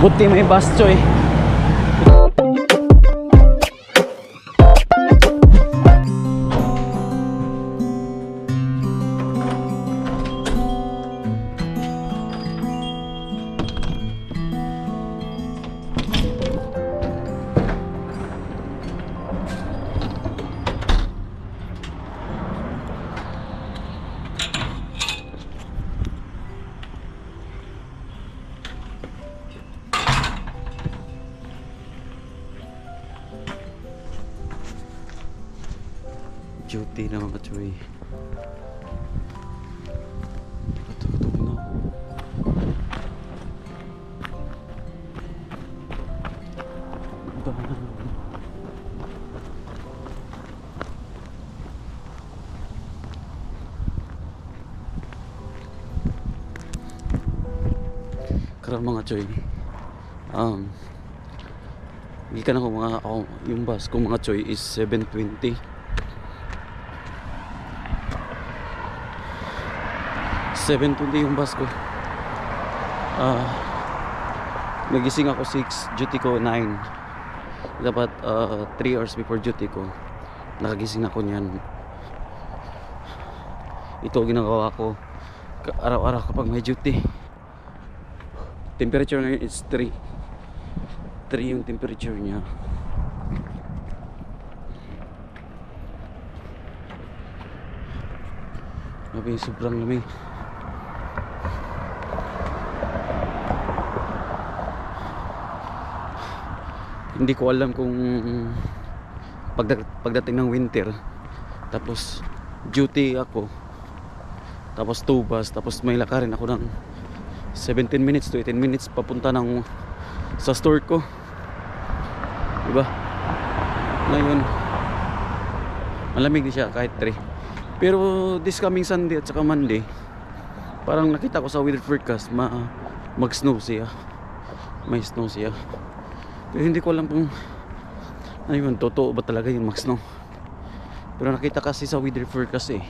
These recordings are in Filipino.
Buti may bus choy. Duty na mga na. Karang mga choy. Um, Gikan ako mga ako, yung bus ko mga choy is 720. 7.20 yung bus ko. Ah nagising ako 6 duty ko 9 dapat 3 hours before duty ko nakagising ako niyan. Ito ginagawa ko. Araw-araw kapag may duty. Temperature ngayon is 3 3 yung temperature niya. Grabe, sobrang lamig. Hindi ko alam kung pagda- pagdating ng winter tapos duty ako tapos two bus tapos may lakarin ako ng 17 minutes to 18 minutes papunta ng sa store ko. Diba? Ngayon malamig din siya kahit 3 pero this coming Sunday at saka Monday parang nakita ko sa weather forecast ma mag snow siya. May snow siya pero hindi ko alam kung ano yun, totoo ba talaga yung mag snow pero nakita kasi sa weather forecast eh.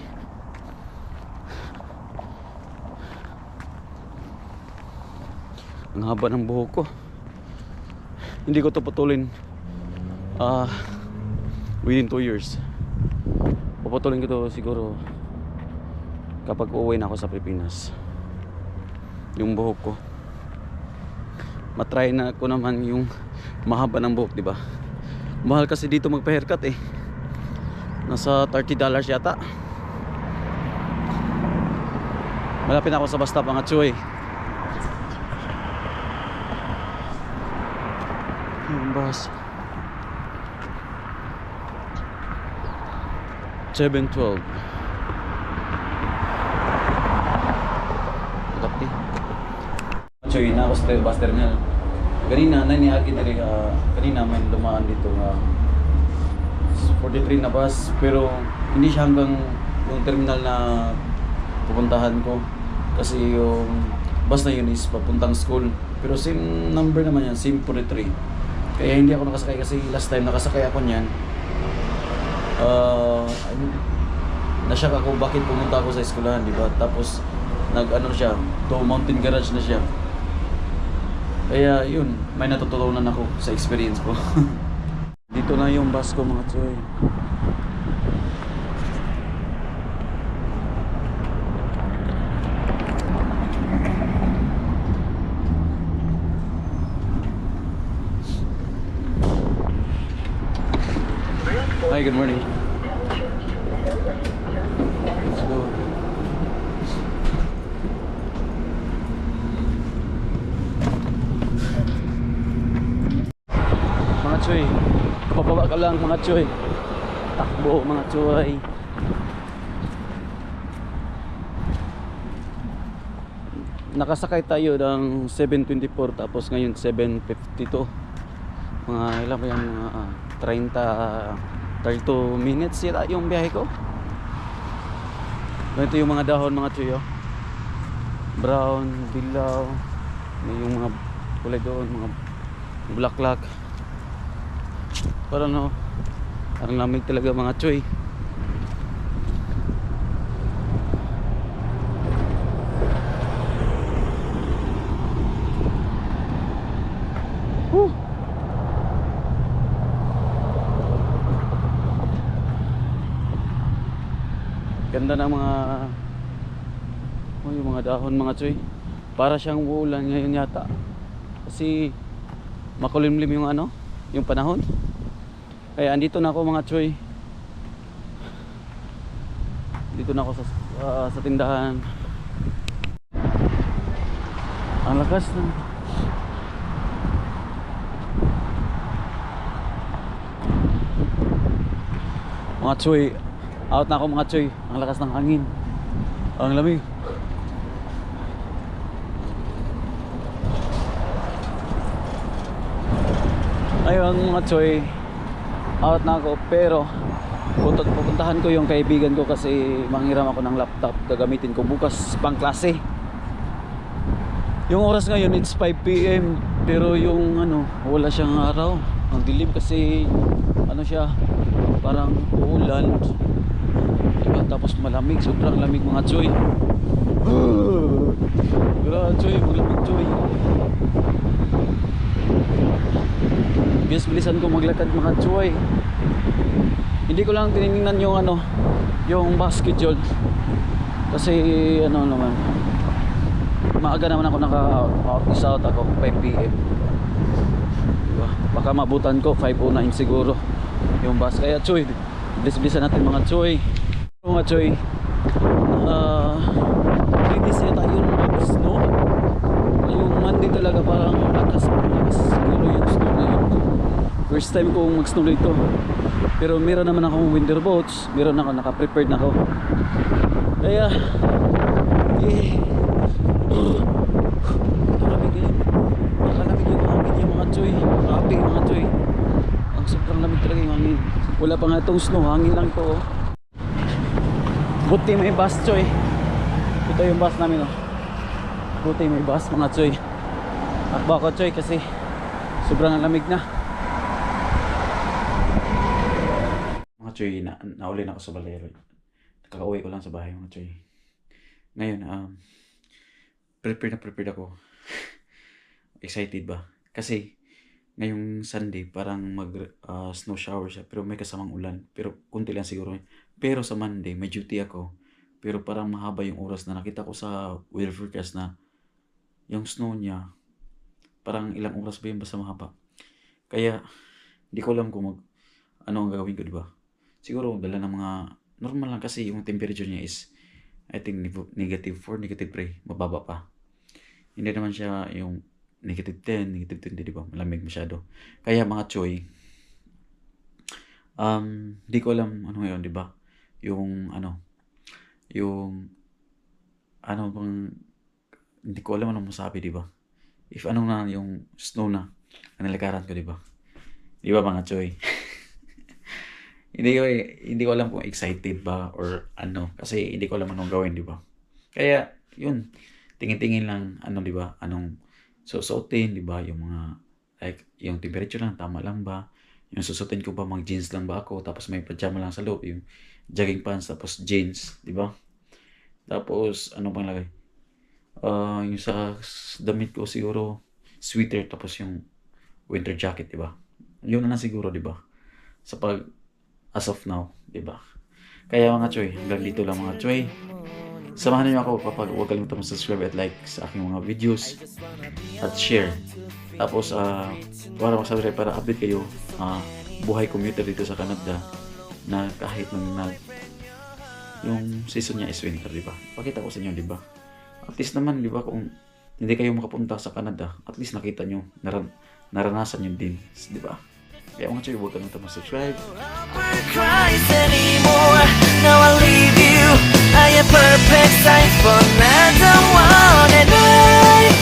Ang haba ng buhok ko. Hindi ko to putulin ah within 2 years. Puputulin ko to siguro kapag uuwi na ako sa Pilipinas. Yung buhok ko matry na ko naman yung mahaba ng buhok di ba? Mahal kasi dito magpa-haircut eh. Nasa 30 dollars yata. Malapit ako sa stop mga chuy yung bus. 712 Choy na ako sa bus terminal kanina na niagi diri ah, kanina may dumaan dito nga 43 na bus pero hindi siya hanggang yung terminal na pupuntahan ko. Kasi yung bus na yun is papuntang school. Pero same number naman yan same 43 kaya hindi ako nakasakay kasi last time nakasakay ako niyan uh, nasyak ako bakit pumunta ako sa eskwelahan di ba? Tapos nag ano siya to mountain garage na siya kaya yun, may natututunan ako sa experience ko. Dito na yung bus ko mga tsoy. Hi, good morning. Let's go. mga choy pababa ka lang mga choy takbo mga choy nakasakay tayo ng 724 tapos ngayon 752 mga ilan ba yan? Mga ah, 30 32 minutes yata yung biyahe ko. Ganito yung mga dahon mga choy oh. brown, dilaw may yung mga kulay doon mga bulaklak parang no parang lamig talaga mga choy. Ganda ng mga oh, yung mga dahon mga choy. Para siyang uulan ngayon yata. Kasi makulimlim yung ano, yung panahon. Kaya andito na ako mga choy. Dito na ako sa ah, sa tindahan. Ang lakas ng mga choy out na ako mga choy ang lakas ng hangin. Ang lamig. Ayun mga choy out na ako pero punta, pupuntahan ko yung kaibigan ko kasi manghiram ako ng laptop. Gagamitin ko bukas pang klase. Yung oras ngayon it's 5pm pero yung ano wala siyang araw. Ang dilim kasi ano siya parang uulan. Diba? tapos malamig sobrang lamig mga choy grabe choy malamig choy bilis bilisan ko maglakad mga choy hindi ko lang tinignan yung ano yung basket yun. Kasi ano naman maaga naman ako naka is out ako 5pm diba? baka mabutan ko 509 siguro yung bus. Kaya choy bilis-bilisan natin mga choy mga choy uh, 3 days yata yung snow yung Monday talaga parang lakas lakas siguro yung snow first time kong mag snow dito pero meron naman akong winter boots. Meron ako naka-prepared na ako. Kaya eh nakalamig din nakalamig yung hangin yung mga choy grabe yung mga choy ang sobrang lamig talaga yung hangin. Wala pa nga itong snow. Hangin lang to oh. buti may bus choy ito yung bus namin oh. buti may bus mga choy at bako choy kasi sobrang lamig na. Mga choy na, nauli na ako sa balero kakauwi ko lang sa bahay mga choy. Ngayon um prepared na prepared ako. Excited ba? Kasi ngayong Sunday parang mag ah, snow shower siya pero may kasamang ulan. Pero kunti lang siguro. Pero sa Monday may duty ako. Pero parang mahaba yung oras na nakita ko sa weather forecast na yung snow niya parang ilang oras ba yun basta mahaba kaya hindi ko alam kung mag ano ang gagawin ko di ba siguro dala ng mga normal lang kasi yung temperature niya is I think neg- negative 4, negative 3 mababa pa hindi naman siya yung negative 10, negative 20, di ba? Malamig masyado. Kaya mga choy, um, di ko alam ano ngayon, di ba? Yung, ano, yung, ano bang, hindi ko alam anong masabi, di ba? If ano na yung snow na, ang nalakaran ko, di ba? Di ba mga choy? hindi ko, hindi ko alam kung excited ba or ano, kasi hindi ko alam anong gawin, di ba? Kaya, yun, tingin-tingin lang, ano, di ba? Anong, susuotin, di ba? Yung mga, like, yung temperature lang, tama lang ba? Yung susuotin ko ba, mag jeans lang ba ako? Tapos may pajama lang sa loob, yung jogging pants, tapos jeans, di ba? Tapos, ano pang lagay? Ah, yung sa damit ko siguro, sweater, tapos yung winter jacket, di ba? Yun na siguro, di ba? Sa pag, as of now, di ba? Kaya mga choy, hanggang dito lang mga choy. Samahan niyo ako kapag huwag kalimutan mag-subscribe at like sa aking mga videos at share. Tapos, ah para masabi para update kayo, ah buhay commuter dito sa Canada na kahit nang nag yung season niya is winter, di ba? Pakita ko sa inyo, di ba? At least naman, di ba, kung hindi kayo makapunta sa Canada, at least nakita nyo, naran naranasan nyo din, di ba? Kaya mga choy, huwag mag-subscribe. Christ anymore. Now I leave you. I am perfect size for another.